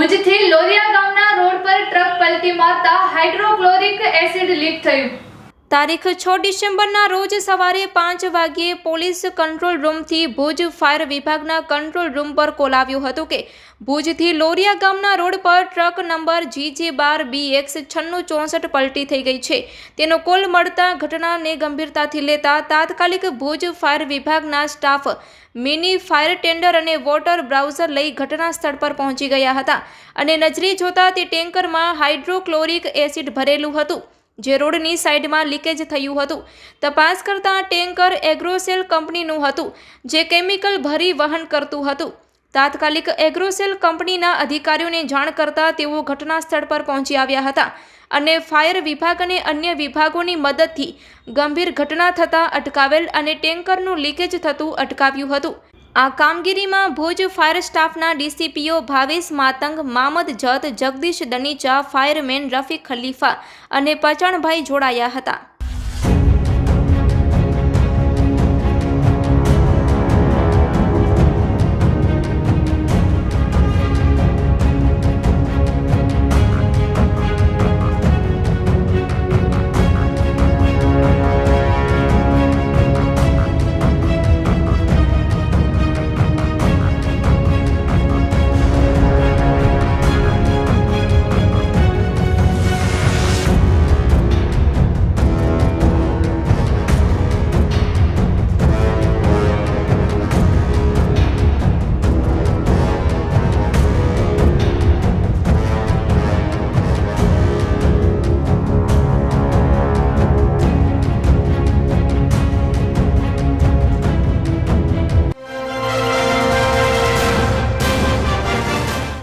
ભુજથી લોરિયા ગામના રોડ પર ટ્રક પલટી મારતા હાઇડ્રોક્લોરિક એસિડ લીક થયું. તારીખ છ ડિસેમ્બરના રોજ સવારે પાંચ વાગ્યે પોલીસ કંટ્રોલ રૂમથી ભુજ ફાયર વિભાગના કંટ્રોલ રૂમ પર કોલ આવ્યો હતો કે ભુજથી લોરિયા ગામના રોડ પર ટ્રક નંબર જીજે બાર બી એક્સ છન્નું ચોસઠ પલટી થઈ ગઈ છે. તેનો કોલ મળતા ઘટનાને ગંભીરતાથી લેતા તાત્કાલિક ભુજ ફાયર વિભાગના સ્ટાફ મિની ફાયર ટેન્ડર અને વોટર બ્રાઉઝર લઈ ઘટના સ્થળ પર પહોંચી ગયા હતા અને નજરે જોતા તે ટેન્કરમાં હાઇડ્રોક્લોરિક એસિડ ભરેલું હતું. જે રોડની સાઈડમાં લીકેજ થયું હતું. તપાસ કરતાં ટેન્કર એગ્રોસેલ કંપનીનું હતું, જે કેમિકલ ભરી વહન કરતું હતું. તાત્કાલિક એગ્રોસેલ કંપનીના અધિકારીઓને જાણ કરતાં તેઓ ઘટના સ્થળ પર પહોંચી આવ્યા હતા અને ફાયર વિભાગ અને અન્ય વિભાગોની મદદથી ગંભીર ઘટના થતાં અટકાવેલ અને ટેન્કરનું લીકેજ થતું અટકાવ્યું હતું. આ કામગીરીમાં ભુજ ફાયર સ્ટાફના ડીસીપીઓ ભાવેશ માતંગ, મામદ જત, જગદીશ દનીચા, ફાયરમેન રફીક ખલીફા અને પચાણભાઈ જોડાયા હતા.